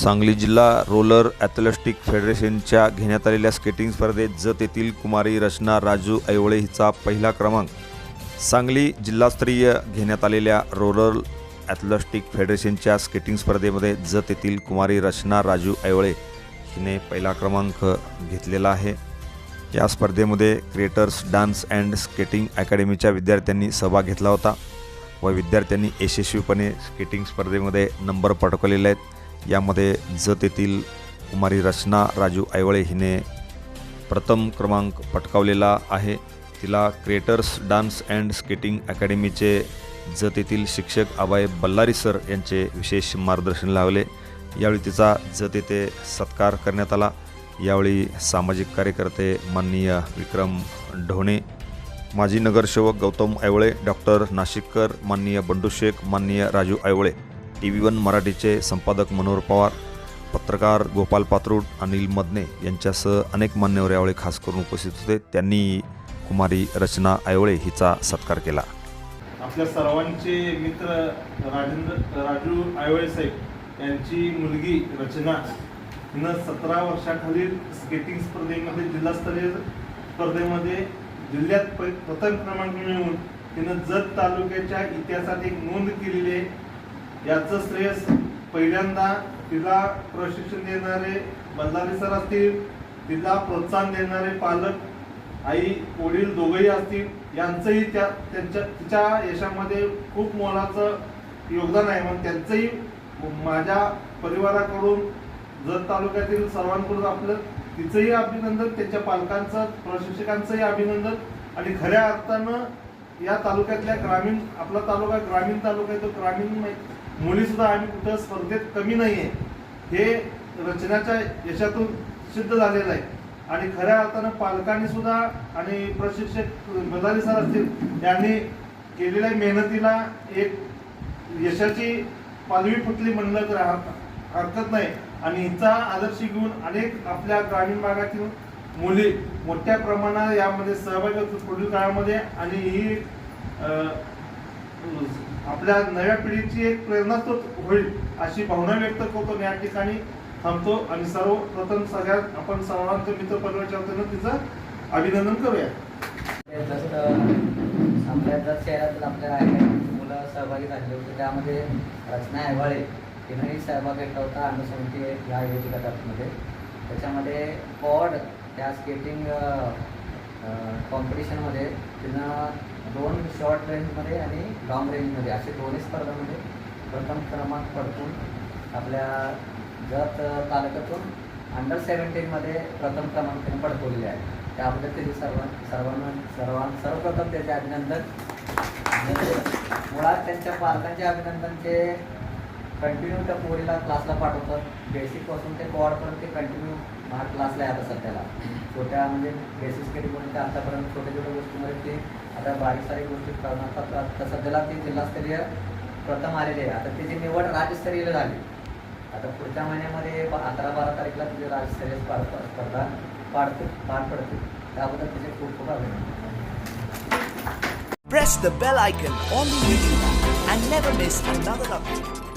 सांगली जिल्हा roller athletic फेडरेशनच्या घेण्यात आलेल्या स्केटिंग स्पर्धेत जत येथील कुमारी रचना राजू ऐवळे हिचा पहिला क्रमांक. सांगली जिल्हास्तरीय घेण्यात आलेल्या रोलर ॲथलेटिक फेडरेशनच्या स्केटिंग स्पर्धेमध्ये जत येथील कुमारी रचना राजू ऐवळे हिने पहिला क्रमांक घेतलेला आहे. या स्पर्धेमध्ये क्रिएटर्स डान्स अँड स्केटिंग अकॅडमीच्या विद्यार्थ्यांनी सहभाग घेतला होता. व विद्यार्थ्यांनी यशस्वीपणे स्केटिंग स्पर्धेमध्ये नंबर पटकवलेले आहेत. यामध्ये जत येथील कुमारी रचना राजू ऐवळे हिने प्रथम क्रमांक पटकावलेला आहे. तिला क्रिएटर्स डान्स अँड स्केटिंग अकॅडमीचे जत येथील शिक्षक अभय बल्लारी सर यांचे विशेष मार्गदर्शन लावले. यावेळी तिचा जत येथे सत्कार करण्यात आला. यावेळी सामाजिक कार्यकर्ते माननीय विक्रम ढोणे माजी नगरसेवक गौतम ऐवळे डॉक्टर नाशिककर माननीय बंडू शेख माननीय Raju Aiwale T V one मराठीचे संपादक मनोहर पवार पत्रकार गोपाल पात्रूड अनिल मदने यांच्यासह अनेक मान्यवर यावेळी खास करून उपस्थित होते. त्यांनी कुमारी रचना ऐवळे हिचा सत्कार केला. आपल्या सर्वांचे मित्र राजेंद्र राजू आयवळे साहेब यांची मुलगी रचना हिनं सतरा वर्षाखालील स्केटिंग स्पर्धेमध्ये जिल्हास्तरीय स्पर्धेमध्ये जिल्ह्यात प्रथम क्रमांक मिळवून तिनं जत तालुक्याच्या इतिहासात एक नोंद केलेली आहे. याचं श्रेय पहिल्यांदा तिला प्रशिक्षण देणारे बल्लारी सर असतील तिला प्रोत्साहन देणारे पालक आई वडील दोघंही असतील यांचंही त्या त्यांच्या तिच्या यशामध्ये खूप मोलाचं योगदान आहे. मग त्यांचंही माझ्या परिवाराकडून जत तालुक्यातील सर्वांकडून आपलं तिचंही अभिनंदन त्यांच्या पालकांचं प्रशिक्षकांचंही अभिनंदन. आणि खऱ्या अर्थानं या तालुक्यातल्या ग्रामीण आपला तालुका ग्रामीण तालुका आहे तो ग्रामीण मुली सुद्धा आम्ही कुठं स्पर्धेत कमी नाही आहे हे रचनाच्या यशातून सिद्ध झालेलं आहे. आणि खऱ्या अर्थानं पालकांनी सुद्धा आणि प्रशिक्षक बदाली सर असतील यांनी केलेल्या मेहनतीला एक यशाची पालवी फुटली म्हणलं तर हरकत नाही. आणि हिचा आदर्श घेऊन अनेक आपल्या ग्रामीण भागातील मुली मोठ्या प्रमाणात यामध्ये सहभागी होतात पुढील काळामध्ये. आणि ही आपल्या नव्या पिढीची एक प्रेरणास्त्रोत होईल अशी भावना व्यक्त करतो. आणि या ठिकाणी थांबतो आणि सर्वप्रथम सगळ्यात आपण सर्वांचं मित्र परिवाराच्या वतीनं तिचं अभिनंदन करूया. जसं आपल्या जर शहरातील आपल्या मुलं सहभागी झाले होते त्यामध्ये रचना ऐवाळे तिनेही सहभाग घेतला होता अनुसमिती या योजना गटामध्ये त्याच्यामध्ये पॉड त्या स्केटिंग कॉम्पिटिशनमध्ये तिनं दोन शॉर्ट रेंजमध्ये आणि लॉंग रेंजमध्ये असे दोन्ही स्पर्धामध्ये प्रथम क्रमांक पडतून आपल्या जत तालुक्यातून अंडर सेवन्टीनमध्ये प्रथम क्रमांक तिने पडकवलेले आहे त्याबद्दल त्याचे सर्वां सर्वांना सर्वां सर्वप्रथम त्याचे अभिनंदन. मुळात त्यांच्या पालकांचे अभिनंदन ते कंटिन्यू त्या पोरीला क्लासला पाठवतात. बेसिकपासून ते कॉडपर्यंत ते कंटिन्यू हा क्लासला आहे आता सध्याला. छोट्या म्हणजे बेसिक स्केटिंगपर्यंत आतापर्यंत छोट्या छोट्या गोष्टीमध्ये ते आता बारीक सारीक गोष्टी करणार आता सध्याला ते जिल्हास्तरीय प्रथम आलेले आहे. आता त्याची निवड राज्यस्तरीय झाली आता पुढच्या महिन्यामध्ये अकरा बारा तारीखला तिथे राज्यस्तरीय स्पर्धा स्पर्धा पाडते पार पडते त्याबद्दल तिचे खूप खूप अभिनंदन Press the bell icon on the YouTube and never miss another update.